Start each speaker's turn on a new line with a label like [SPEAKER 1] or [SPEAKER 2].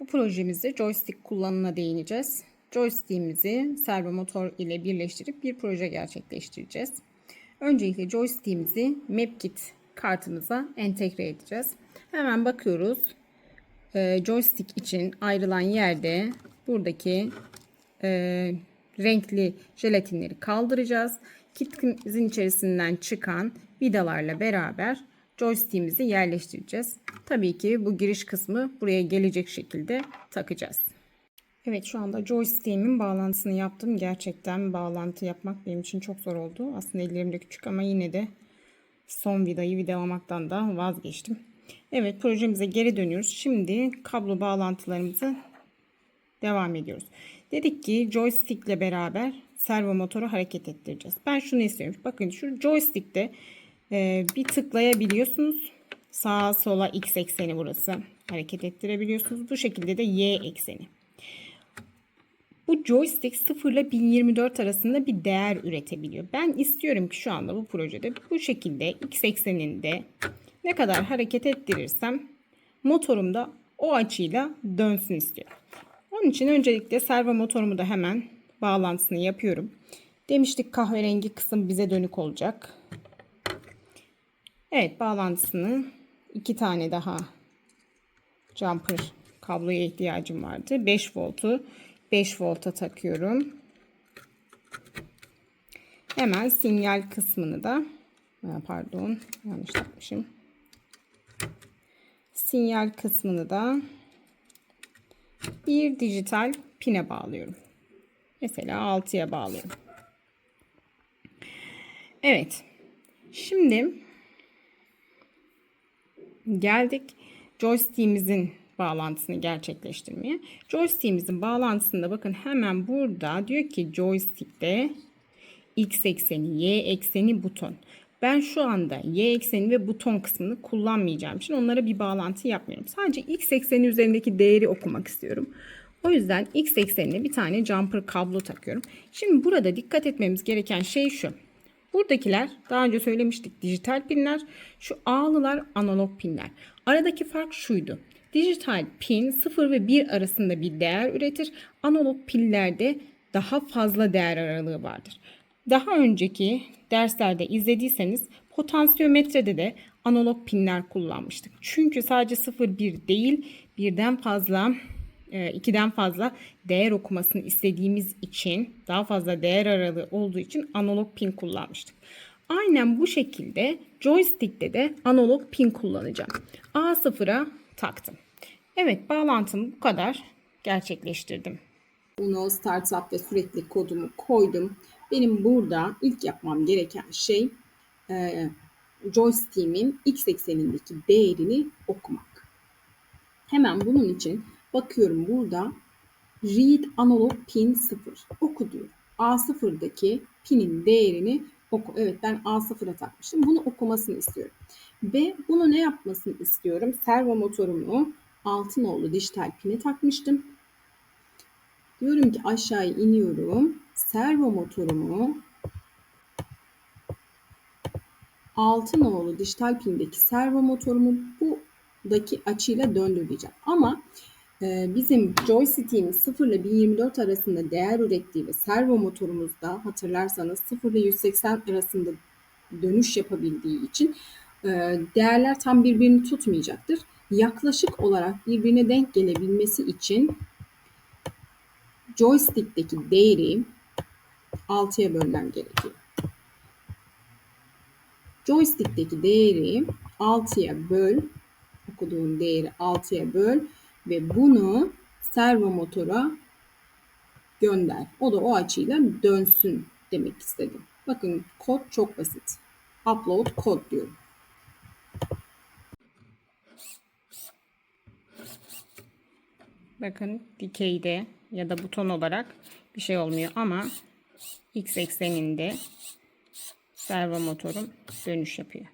[SPEAKER 1] Bu projemizde joystick kullanımına değineceğiz. Joystick'imizi servo motor ile birleştirip bir proje gerçekleştireceğiz. Öncelikle joystick'imizi MapKit kartımıza entegre edeceğiz. Hemen bakıyoruz. Ee, joystick için ayrılan yerde buradaki e, renkli jelatinleri kaldıracağız. Kitimizin içerisinden çıkan vidalarla beraber joystick'imizi yerleştireceğiz. Tabii ki bu giriş kısmı buraya gelecek şekilde takacağız. Evet şu anda joystick'imin bağlantısını yaptım. Gerçekten bağlantı yapmak benim için çok zor oldu. Aslında ellerimde küçük ama yine de son vidayı vidalamaktan da vazgeçtim. Evet projemize geri dönüyoruz. Şimdi kablo bağlantılarımızı devam ediyoruz. Dedik ki joystick ile beraber servo motoru hareket ettireceğiz. Ben şunu istiyorum. Bakın şu joystick'te e, bir tıklayabiliyorsunuz. Sağa sola x ekseni burası. Hareket ettirebiliyorsunuz. Bu şekilde de y ekseni. Bu joystick 0 ile 1024 arasında bir değer üretebiliyor. Ben istiyorum ki şu anda bu projede bu şekilde x ekseninde ne kadar hareket ettirirsem motorumda o açıyla dönsün istiyorum. Onun için öncelikle servo motorumu da hemen bağlantısını yapıyorum. Demiştik kahverengi kısım bize dönük olacak. Evet bağlantısını iki tane daha jumper kabloya ihtiyacım vardı. 5 voltu 5 volta takıyorum. Hemen sinyal kısmını da pardon yanlış takmışım. Sinyal kısmını da bir dijital pine bağlıyorum. Mesela 6'ya bağlıyorum. Evet. Şimdi geldik joystick'imizin bağlantısını gerçekleştirmeye. Joystick'imizin bağlantısında bakın hemen burada diyor ki joystick'te x ekseni, y ekseni, buton. Ben şu anda y ekseni ve buton kısmını kullanmayacağım için onlara bir bağlantı yapmıyorum. Sadece x ekseni üzerindeki değeri okumak istiyorum. O yüzden x eksenine bir tane jumper kablo takıyorum. Şimdi burada dikkat etmemiz gereken şey şu. Buradakiler daha önce söylemiştik dijital pinler. Şu A'lılar analog pinler. Aradaki fark şuydu. Dijital pin 0 ve 1 arasında bir değer üretir. Analog pillerde daha fazla değer aralığı vardır. Daha önceki derslerde izlediyseniz potansiyometrede de analog pinler kullanmıştık. Çünkü sadece 0 1 değil birden fazla e, ikiden fazla değer okumasını istediğimiz için daha fazla değer aralığı olduğu için analog pin kullanmıştık. Aynen bu şekilde joystick'te de analog pin kullanacağım. A0'a taktım. Evet bağlantımı bu kadar gerçekleştirdim.
[SPEAKER 2] Uno Startup ve sürekli kodumu koydum. Benim burada ilk yapmam gereken şey e, joystick'imin x eksenindeki değerini okumak. Hemen bunun için bakıyorum burada read analog pin 0 oku diyor. A0'daki pinin değerini oku. Evet ben A0'a takmıştım. Bunu okumasını istiyorum. Ve bunu ne yapmasını istiyorum? Servo motorumu altın nolu dijital pine takmıştım. Diyorum ki aşağıya iniyorum. Servo motorumu altın nolu dijital pindeki servo motorumu buradaki açıyla döndüreceğim. Ama bizim joystick'imiz 0 ile 1024 arasında değer ürettiği ve servo motorumuzda hatırlarsanız 0 ile 180 arasında dönüş yapabildiği için e, değerler tam birbirini tutmayacaktır. Yaklaşık olarak birbirine denk gelebilmesi için joystick'teki değeri 6'ya bölmem gerekiyor. Joystick'teki değeri 6'ya böl, okuduğum değeri 6'ya böl ve bunu servo motora gönder. O da o açıyla dönsün demek istedim. Bakın kod çok basit. Upload kod diyorum.
[SPEAKER 1] Bakın dikeyde ya da buton olarak bir şey olmuyor ama x ekseninde servo motorum dönüş yapıyor.